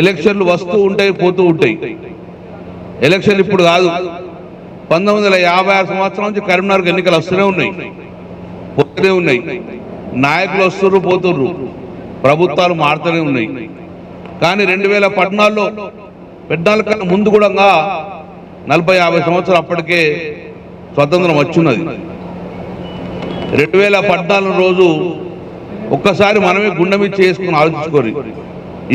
ఎలక్షన్లు వస్తూ ఉంటాయి పోతూ ఉంటాయి. ఎలక్షన్లు ఇప్పుడు కాదు. పంతొమ్మిది వందల యాభై ఆరు సంవత్సరం నుంచి కరీంనగర్కి ఎన్నికలు వస్తూనే ఉన్నాయి. పోతూనే ఉన్నాయి. నాయకులు వస్తుర్రు పోతుర్రు. ప్రభుత్వాలు మారుతూనే ఉన్నాయి. కానీ రెండు వేల పద్నాలుగులో పెద్దాల కన్నా ముందు కూడా నలభై యాభై సంవత్సరాలు అప్పటికే స్వతంత్రం వచ్చున్నది రెండు వేల పద్నాలుగు రోజు ఒక్కసారి మనమే గుండె మీద చేసుకుని ఆలోచించుకోరు.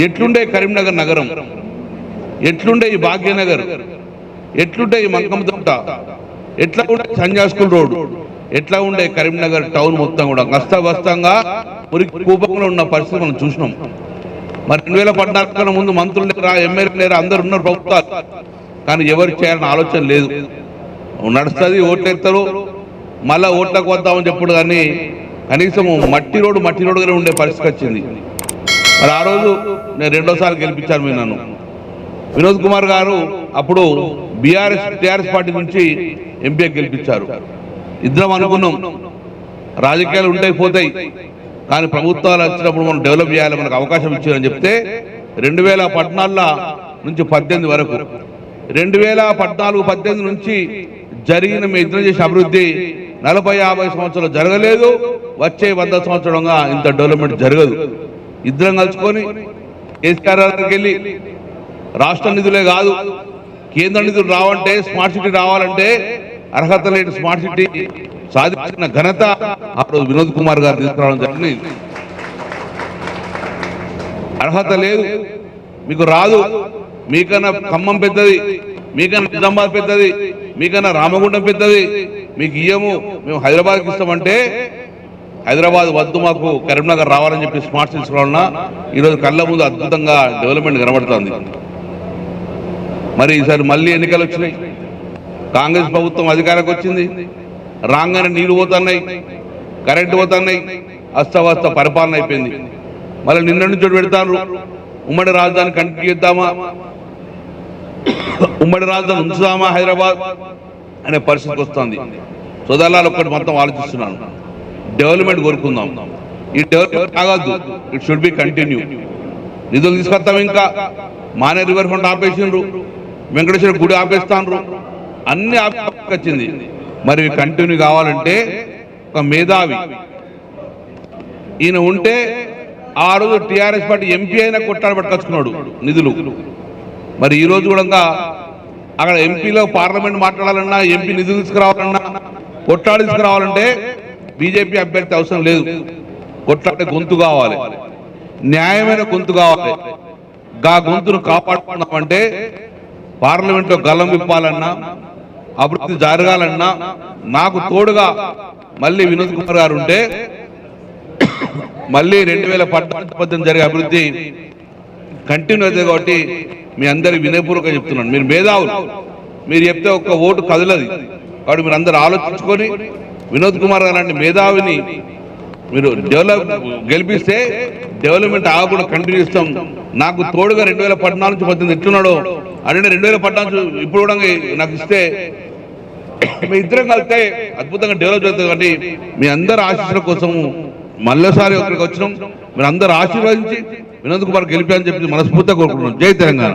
ఎట్లుండే కరీంనగర్ నగరం? ఎట్లుండే ఈ భాగ్యనగర్? ఎట్లుండే ఈ మంకమతోట ఎట్లా ఉండే సంజాస్కూల్ రోడ్? ఎట్లా ఉండే కరీంనగర్ టౌన్ మొత్తం కూడా? కష్టబస్తంగా మురికి కూపంలో ఉన్న పరిస్థితి మనం చూసినాం. మరి రెండు వేల పద్నాలుగు కన్నా ముందు మంత్రులు లేరా ఎమ్మెల్యే లేరా అందరు ఉన్నారు ప్రభుత్వాలు. కానీ ఎవరు చేయాలని ఆలోచన లేదు. నడుస్తుంది ఓట్లు ఎత్తారు మళ్ళా ఓట్లకు వద్దామని చెప్పుడు కానీ కనీసం మట్టి రోడ్డు మట్టి రోడ్డుగానే ఉండే పరిస్థితి వచ్చింది. మరి ఆ రోజు నేను రెండోసారి గెలిపించాను మీరు నన్ను. వినోద్ కుమార్ గారు అప్పుడు బీఆర్ఎస్ టీఆర్ఎస్ పార్టీ నుంచి ఎంపీ గెలిపించారు. ఇద్దరం అనుకున్నాం రాజకీయాలు ఉంటాయి పోతాయి కానీ ప్రభుత్వాలు వచ్చినప్పుడు మనం డెవలప్ చేయాలి మనకు అవకాశం ఇచ్చారని చెప్తే రెండు వేల పద్నాలుగుల నుంచి పద్దెనిమిది వరకు రెండు వేల పద్నాలుగు పద్దెనిమిది నుంచి జరిగిన మీ ఇద్దరం చేసిన అభివృద్ధి నలభై యాభై సంవత్సరాలు జరగలేదు వచ్చే వంద సంవత్సరంగా ఇంత డెవలప్మెంట్ జరగదు. ఇద్దరం కలుసుకొని కేసీఆర్ గారికి వెళ్ళి రాష్ట్ర నిధులే కాదు కేంద్ర నిధులు రావంటే స్మార్ట్ సిటీ రావాలంటే అర్హత లేని స్మార్ట్ సిటీ సాధించిన ఘనత అప్పుడు వినోద్ కుమార్ గారు తీసుకురావడం జరిగింది. అర్హత లేదు మీకు రాదు మీకన్నా ఖమ్మం పెద్దది మీకన్నా నిజామాబాద్ పెద్దది మీకన్నా రామగుండం పెద్దది మీకు ఇయ్యము మేము హైదరాబాద్కి ఇస్తామంటే హైదరాబాద్ వద్దు మాకు కరీంనగర్ రావాలని చెప్పి స్మార్ట్ సిటీస్లో ఉన్న ఈరోజు కళ్ళ ముందు అద్భుతంగా డెవలప్మెంట్ కనబడుతుంది. మరి ఈసారి మళ్ళీ ఎన్నికలు వచ్చినాయి. కాంగ్రెస్ ప్రభుత్వం అధికారకు వచ్చింది. రాగానే నీళ్ళు పోతున్నాయి. కరెంటు పోతున్నాయి. అస్తవస్త పరిపాలన అయిపోయింది. మళ్ళీ నిన్న నుంచి పెడతారు. ఉమ్మడి రాజధాని కంటిన్యూ చేద్దామా? ఉమ్మడి రాజధాని ఉంచుదామా హైదరాబాద్? అనే పరిస్థితికి వస్తుంది. సోదరులాలు ఒక్కటి మొత్తం ఆలోచిస్తున్నాను. డెవలప్మెంట్ కోరుకుందాం. ఈ డెవలప్మెంట్ కాగద్దు ఇట్ షుడ్ బి కంటిన్యూ నిధులు తీసుకొస్తాం ఇంకా. మానే రివర్ ఫ్రంట్ ఆపేసిండ్రు. వెంకటేశ్వర గుడి ఆపేస్తాండ్రు. అన్ని ఆపేకొచ్చింది మరి కంటిన్యూ కావాలంటే ఒక మేధావి. ఈయన ఉంటే ఆ రోజు టీఆర్ఎస్ పార్టీ ఎంపీ అయినా కొట్టాడు పట్టుకొచ్చుకున్నాడు నిధులు. మరి ఈ రోజు కూడా అక్కడ ఎంపీలో పార్లమెంట్ మాట్లాడాలన్నా ఎంపీ నిధులు తీసుకురావాలన్నా కొట్టాడు తీసుకురావాలంటే బీజేపీ అభ్యర్థి అవసరం లేదు. కొట్లాడే గొంతు కావాలి. న్యాయమైన గొంతు కావాలి. గా గొంతును కాపాడుకున్నామంటే పార్లమెంట్లో గల్లం విప్పాలన్నా అభివృద్ధి జరగాలన్నా నాకు తోడుగా మళ్ళీ వినోద్ కుమార్ గారు ఉంటే మళ్ళీ రెండు వేల పద్దెనిమిది జరిగే అభివృద్ధి కంటిన్యూ అవుతుంది కాబట్టి మీ అందరికి వినయపూర్వకంగా చెప్తున్నాను. మీరు మేధావులు. మీరు చెప్తే ఒక్క ఓటు కదలది. కాబట్టి మీరు అందరు ఆలోచించుకొని వినోద్ కుమార్ గారు మేధావిని మీరు డెవలప్ గెలిపిస్తే డెవలప్మెంట్ ఆగకుండా కంటిన్యూ ఇస్తాం నాకు తోడుగా రెండు వేల పద్నాలుగు నుంచి పద్దెనిమిది ఎట్లున్నాడో అంటే రెండు వేల పద్నాలుగు ఇప్పుడు కూడా నాకు ఇస్తే మీ ఇద్దరం కలిస్తే అద్భుతంగా డెవలప్ చేస్తుంది కాబట్టి మీ అందరి ఆశీస్సుల కోసం మళ్ళీసారి ఒకరికి వచ్చినాం. మీరు అందరు ఆశీర్వదించి వినోద్ కుమార్ గెలిపి అని చెప్పి మనస్ఫూర్తిగా కోరుకుంటున్నాం. జై తెలంగాణ.